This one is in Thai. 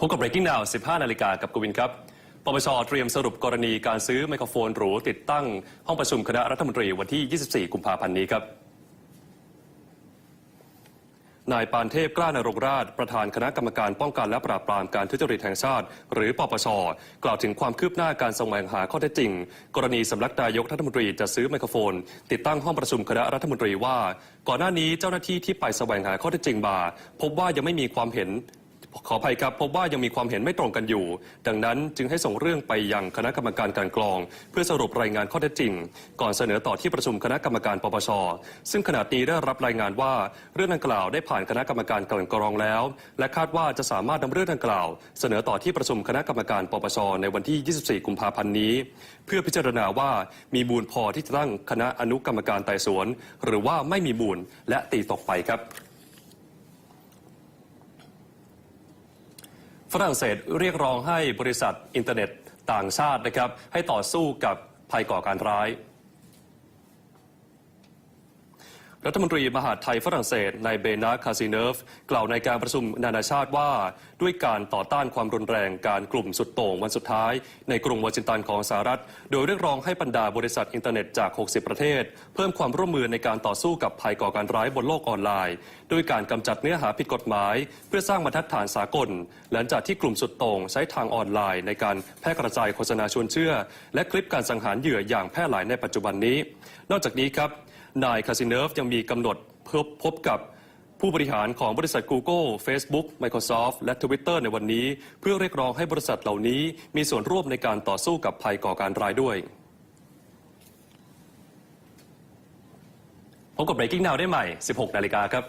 พบกับ Breaking Now 15 นาฬิกากับกวินครับ ปปชเตรียมสรุปกรณีการซื้อไมโครโฟนหรูติดตั้งห้องประชุมคณะรัฐมนตรีวันที่ 24 กุมภาพันธ์นี้ครับ นายปานเทพกล้านรงราช ประธานคณะกรรมการป้องกันและปราบปรามการทุจริตแห่งชาติ หรือปปชกล่าวถึงความคืบหน้าการแสวงหาข้อเท็จจริง กรณีสำนักนายกรัฐมนตรีจะซื้อไมโครโฟน ติดตั้งห้องประชุมคณะรัฐมนตรีว่า ก่อนหน้านี้เจ้าหน้าที่ที่ไปแสวงหาข้อเท็จจริงมาพบว่ายังไม่มีความเห็น ขออภัยครับพบว่ายังมีความเห็นไม่ตรงกันอยู่ ดังนั้นจึงให้ส่งเรื่องไปยังคณะกรรมการกลันกรอง เพื่อสรุปรายงานข้อเท็จจริง ก่อนเสนอต่อที่ประชุมคณะกรรมการปปช ซึ่งขณะนี้ได้รับรายงานว่าเรื่องดังกล่าวได้ผ่านคณะกรรมการกลันกรองแล้ว และคาดว่าจะสามารถนำเรื่องดังกล่าว เสนอต่อที่ประชุมคณะกรรมการปปช ในวันที่ 24 กุมภาพันธ์นี้ เพื่อพิจารณาว่ามีมูลพอที่จะตั้งคณะอนุกรรมการไต่สวน หรือว่าไม่มีมูลและตีตกไปครับ ฝรั่งเศสเรียกร้องให้บริษัทอินเทอร์เน็ตต่างชาตินะครับให้ต่อสู้กับภัยก่อการร้าย รัฐมนตรีมหาดไทยฝรั่งเศสนายเบนาคาซิเนฟกล่าวในการประชุมนานาชาติว่า ด้วยการต่อต้านความรุนแรงการกลุ่มสุดโต่งวันสุดท้าย ในกรุงวอชิงตันของสหรัฐ โดยเรียกร้องให้บรรดาบริษัทอินเทอร์เน็ตจาก 60 ประเทศ เพิ่มความร่วมมือในการต่อสู้กับภัยก่อการร้ายบนโลกออนไลน์ ด้วยการกำจัดเนื้อหาผิดกฎหมาย เพื่อสร้างบรรทัดฐานสากล หลังจากที่กลุ่มสุดโต่งใช้ทางออนไลน์ ในการแพร่กระจายโฆษณาชวนเชื่อ และคลิปการสังหารเหยื่ออย่างแพร่หลายในปัจจุบันนี้ นอกจากนี้ครับ นายคาซิเนฟยังมีกำหนดเพื่อพบกับผู้บริหารของบริษัท Google Facebook Microsoft และ Twitter ในวันนี้ เพื่อเรียกร้องให้บริษัทเหล่านี้มีส่วนร่วมในการต่อสู้กับภัยก่อการร้ายด้วยพบกับ Breaking Now ได้ใหม่ 16 นาฬิกาครับ